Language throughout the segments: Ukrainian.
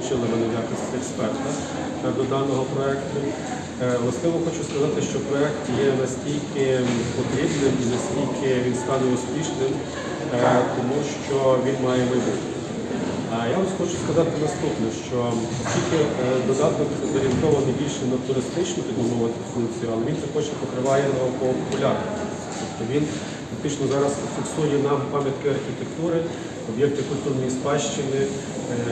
включили мене в якості експерта е, до даного проекту. Е, Властиво хочу сказати, що проект є настільки потрібним і настільки він стане успішним, е, тому що він має майбутнє. Я вам хочу сказати наступне, що оскільки додаток зорієнтований більше на туристичну так мовити, функцію, але він також покриває науково-популярну. Тобто він фактично зараз фіксує нам пам'ятки архітектури, об'єкти культурної спадщини е,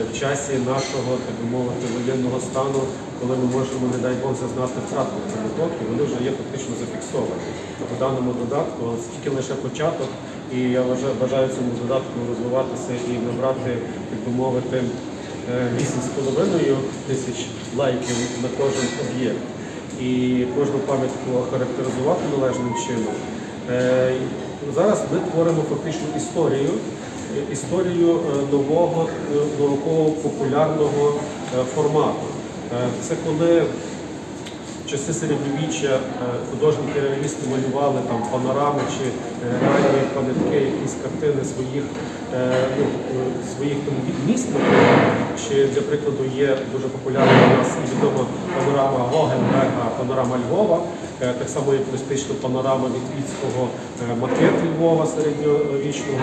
в часі нашого, так би мовити, воєнного стану, коли ми можемо, не дай Бог, зазнати втрат пам'яток, і вони вже є фактично зафіксовані по даному додатку, але це тільки лише початок. І я бажаю цьому додатку розвиватися і набрати, так би мовити, е, 8,5 тисяч лайків на кожен об'єкт. І кожну пам'ятку охарактеризувати належним чином. Зараз ми творимо фактично історію, історію е, нового науково-популярного е, формату. Е, Це коли часи середньовіччя е, художники-реалісти малювали там панорами чи реальні пам'ятки, якісь картини своїх, е, ну, е, своїх там міст. Чи для прикладу є дуже популярна у нас і відома панорама Гогенберга, панорама Львова, так само і туристична панорама Вітвіцького макет Львова середньовічного,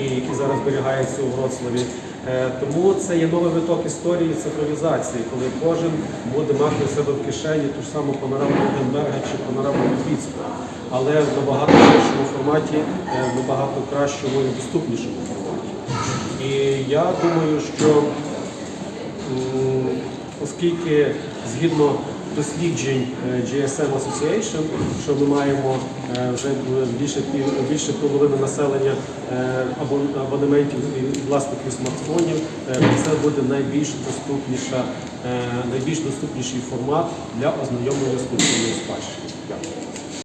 і який зараз зберігається у Вроцлаві. Е, Тому це є новий виток історії цифровізації, коли кожен буде мати у себе в кишені ту ж саму панораму Гогенберга чи панораму Вітвіцького, але в набагато більшому форматі, е, в набагато кращому і доступнішому форматі. І я думаю, що оскільки згідно досліджень е, GSM Association, що ми маємо е, вже більше більше половини населення е, абонементів і власників смартфонів, це буде найбільш доступніша, найбільш доступніший формат для ознайомлення з культурною спадщиною. Дякую.